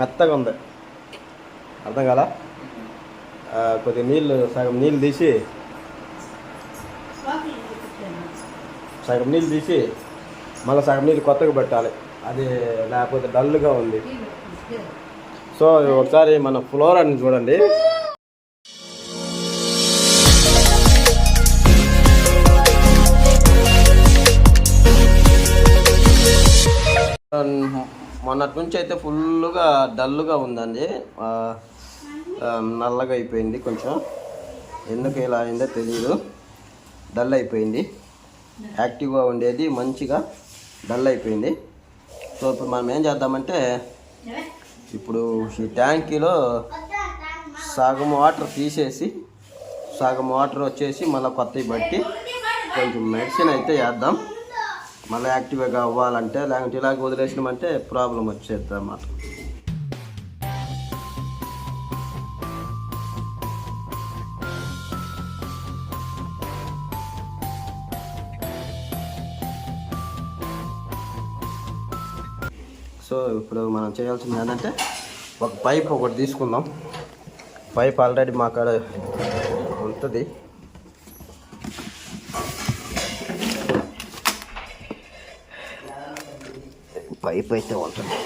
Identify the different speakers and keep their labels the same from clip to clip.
Speaker 1: మెత్తగా ఉంది. అర్థం కదా కొద్దిగా నీళ్ళు సగం నీళ్ళు తీసి సగం నీళ్ళు తీసి మళ్ళీ సగం నీళ్ళు కొత్తగా పెట్టాలి. అది లేకపోతే డల్గా ఉంది. సో ఒకసారి మన ఫ్లోరాని చూడండి. మొన్నటి నుంచి అయితే ఫుల్గా డల్గా ఉందండి. నల్లగా అయిపోయింది కొంచెం. ఎందుకు ఇలా అయిందో తెలియదు డల్ అయిపోయింది. యాక్టివ్గా ఉండేది మంచిగా డల్ అయిపోయింది. సో ఇప్పుడు మనం ఏం చేద్దామంటే ఇప్పుడు ఈ ట్యాంకీలో సగం వాటర్ తీసేసి సగం వాటర్ వచ్చేసి మళ్ళీ కొత్తవి బట్టి కొంచెం మెడిసిన్ అయితే వేద్దాం. మళ్ళీ యాక్టివ్గా అవ్వాలంటే లేకుంటే ఇలాగ వదిలేసినామంటే ప్రాబ్లం వచ్చేది అన్నమాట. సో ఇప్పుడు మనం చేయాల్సింది ఏంటంటే ఒక పైప్ ఒకటి తీసుకుందాం. పైప్ ఆల్రెడీ మా కాడ ఉంటుంది. పైప్ అయితే ఉంటుంది.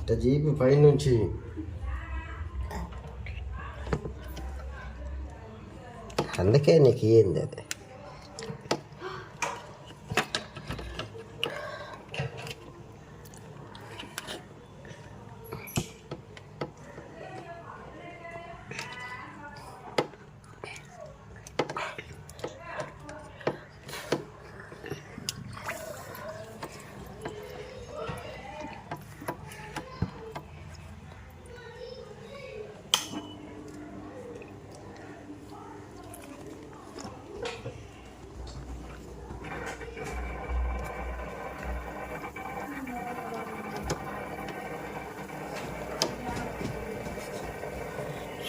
Speaker 1: ఇట్ట జీపి పైనుంచి అందుకే నీకు ఏంది అది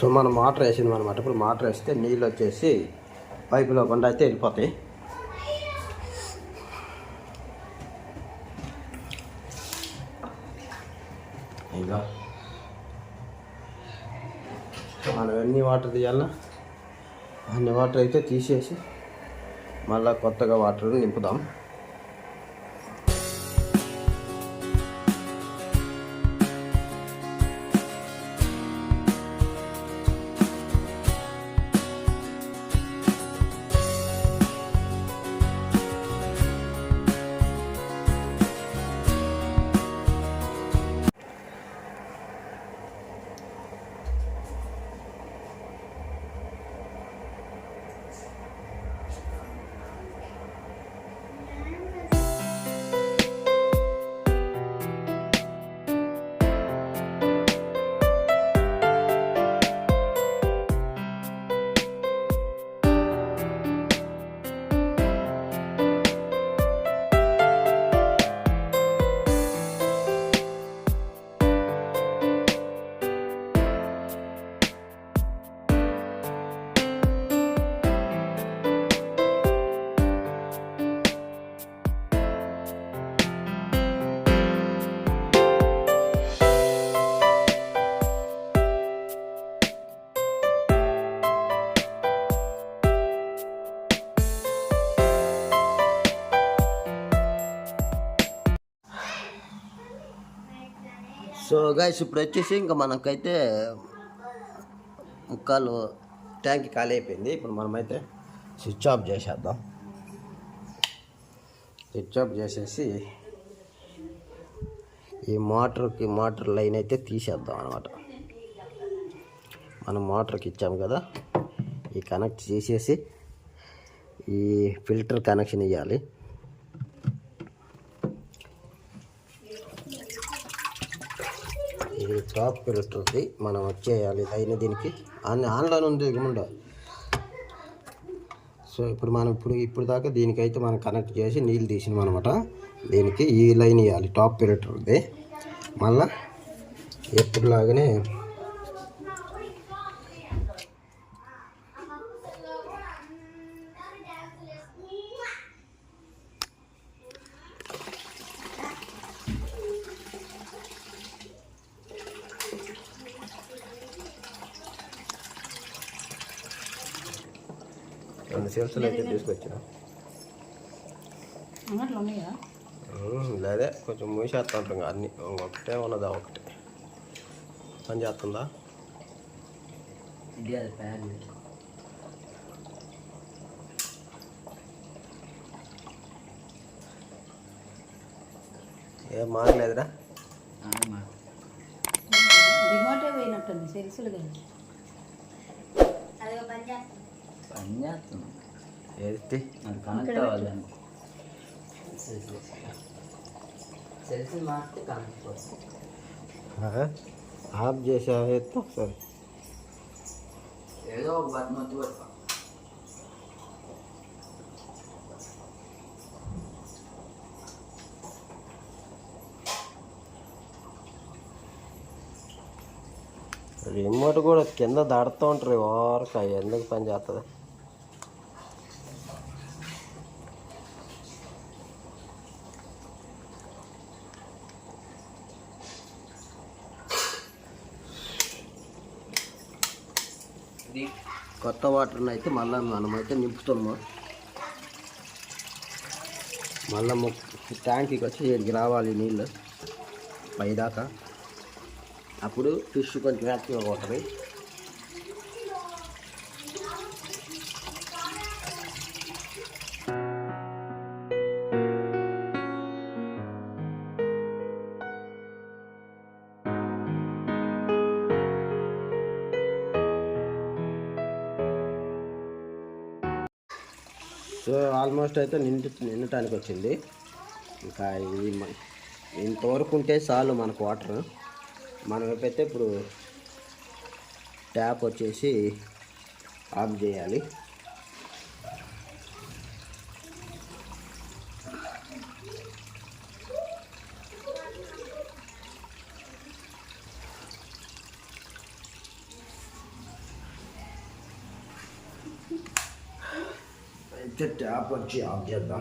Speaker 1: సో మనం మోటార్ వేసింది అనమాట ఇప్పుడు మోటార్ వేస్తే నీళ్ళు వచ్చేసి పైపులో గుండా అయితే వెళ్ళిపోతాయి. ఇంకా మనం ఎన్ని వాటర్ తీయాలన్నా అన్ని వాటర్ అయితే తీసేసి మళ్ళీ కొత్తగా వాటర్ నింపుదాం. సో గైస్ ఇప్పుడు వచ్చేసి ఇంకా మనకైతే ముక్కాలు ట్యాంక్ ఖాళీ అయిపోయింది. ఇప్పుడు మనమైతే స్విచ్ ఆఫ్ చేసేద్దాం. స్విచ్ ఆఫ్ చేసేసి ఈ మోటార్కి మోటార్ లైన్ అయితే తీసేద్దాం అనమాట మనం మోటార్కి ఇచ్చాము కదా ఈ కనెక్ట్ చేసేసి ఈ ఫిల్టర్ కనెక్షన్ ఇవ్వాలి ఇది టాప్ ఫిల్టర్ది మనం వచ్చేయాలి. అయిన దీనికి ఆన్ ఆన్లైన్ ఉంది ఇకముండ సో ఇప్పుడు మనం ఇప్పుడు ఇప్పుడు దాకా దీనికైతే మనం కనెక్ట్ చేసి నీళ్ళు తీసినాం అనమాట దీనికి ఈ లైన్ ఇవ్వాలి టాప్ ఫిల్టర్ది మళ్ళా ఎప్పుడులాగానే రెండు సెల్సులు అయితే తీసుకొచ్చిన. లేదే కొంచెం మూసేస్తా ఉంటాం అన్ని. ఒకటే ఉన్నదా ఒకటే. పని చేస్తుందా? ఏం మారలేదురా?
Speaker 2: రిమోటే పోయినట్టుంది సెల్సులు కానీ
Speaker 3: పని చేస్తున్నాం
Speaker 1: ఏది?
Speaker 3: కనెక్ట్ అవ్వాలని కనెక్ట్
Speaker 1: ఆఫ్ ఒకసారి.
Speaker 3: ఒక పెడతాం.
Speaker 1: రిమోట్ కూడా కింద దాడుతూ ఉంటారు ఓరక ఎందుకు పని చేస్తుంది
Speaker 3: ఇది
Speaker 1: కొత్త వాటర్ని అయితే మళ్ళీ మనమైతే నింపుతున్నాము మళ్ళీ ట్యాంక్కి వచ్చి ఇక్కడికి రావాలి నీళ్ళు. పైదాకా. అప్పుడు ఫిష్ కొంచెం యాక్టివ్గా ఉంటుంది సో ఆల్మోస్ట్ అయితే నిండు నిండటానికి వచ్చింది. ఇంకా ఇది ఇంతవరకు ఉంటే చాలు మనకు వాటర్. మనం ఎప్పుడైతే ఇప్పుడు ట్యాప్ వచ్చేసి ఆఫ్ చేయాలి. అయితే ట్యాప్ వచ్చి ఆఫ్ చేద్దాం.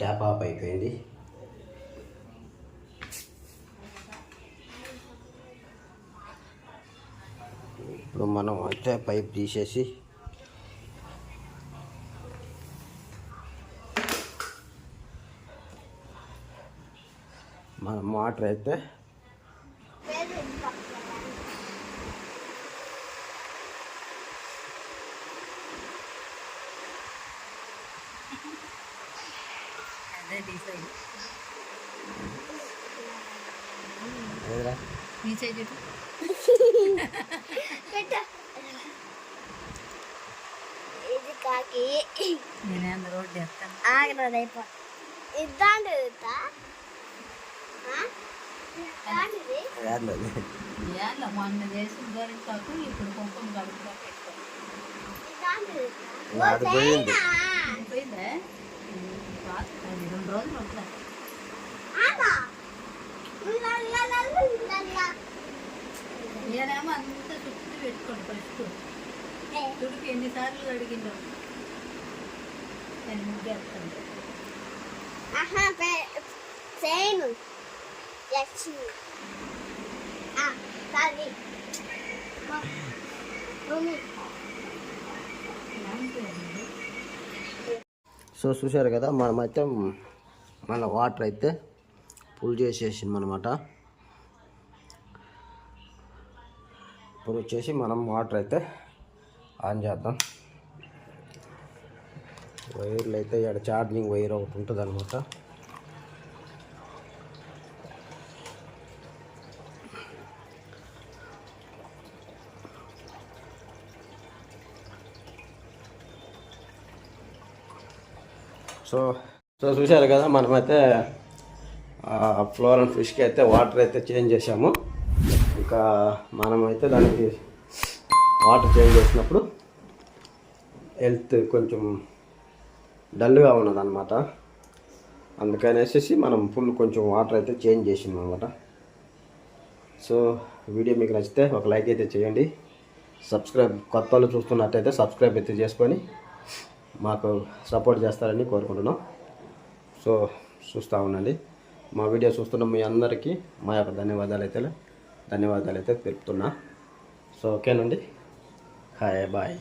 Speaker 1: ట్యాప్ ఆఫ్ అయిపోయింది. ఇప్పుడు మనం అయితే పైప్ తీసేసి మన మోటార్ అయితే
Speaker 2: అదే డిసైడ్
Speaker 1: ఏదిరా?
Speaker 2: మీ సైడ్ చెప్పు
Speaker 4: ఇది కాకి.
Speaker 2: నేనే అందరూ రోడ్డు చేస్తాను
Speaker 4: ఆగనది అయిపో. ఇద్దాండి ఇద్దాండిది
Speaker 1: ఏర్లేదు.
Speaker 2: ఇవాళ మొన్న చేసిన గరిటాకు ఇప్పుడు కుంకుమ కడుపులో పెట్టుకో.
Speaker 1: పోయింది
Speaker 2: రెండు రోజులు
Speaker 4: లల్లలల్లలల్ల.
Speaker 2: నేనేమో అంత చుట్టూ పెట్టుకోండి ఫస్ట్ చుడుకు ఎన్నిసార్లు అడిగిందో నేను ముగ్గేస్తాను
Speaker 4: చేయను లక్ష్మి
Speaker 1: సో చూసారు కదా మనమైతే మన వాటర్ అయితే ఫుల్ చేసేసింది అనమాట ఇప్పుడు వచ్చేసి మనం వాటర్ అయితే ఆన్ చేద్దాం. వైర్లు అయితే ఇక్కడ ఛార్జింగ్ వైర్ ఒకటి ఉంటుంది అనమాట సో సో చూశారు కదా మనమైతే ఫ్లోర్ అండ్ ఫిష్కి అయితే వాటర్ అయితే చేంజ్ చేసాము ఇంకా మనమైతే దానికి వాటర్ చేంజ్ చేసినప్పుడు హెల్త్ కొంచెం డల్గా ఉన్నదన్నమాట. అందుకనేసి మనం ఫుల్ కొంచెం వాటర్ అయితే చేంజ్ చేసింది అనమాట సో వీడియో మీకు నచ్చితే ఒక లైక్ అయితే చేయండి. సబ్స్క్రైబ్ కొత్త వాళ్ళు చూస్తున్నట్టయితే సబ్స్క్రైబ్ అయితే చేసుకొని మాకు సపోర్ట్ చేస్తారని కోరుకుంటున్నాం. సో చూస్తూ ఉండండి. మా వీడియో చూస్తున్న మీ అందరికీ మా యొక్క ధన్యవాదాలు అయితే ధన్యవాదాలు అయితే తెలుపుతున్నా. సో ఓకేనండి. Hi bye.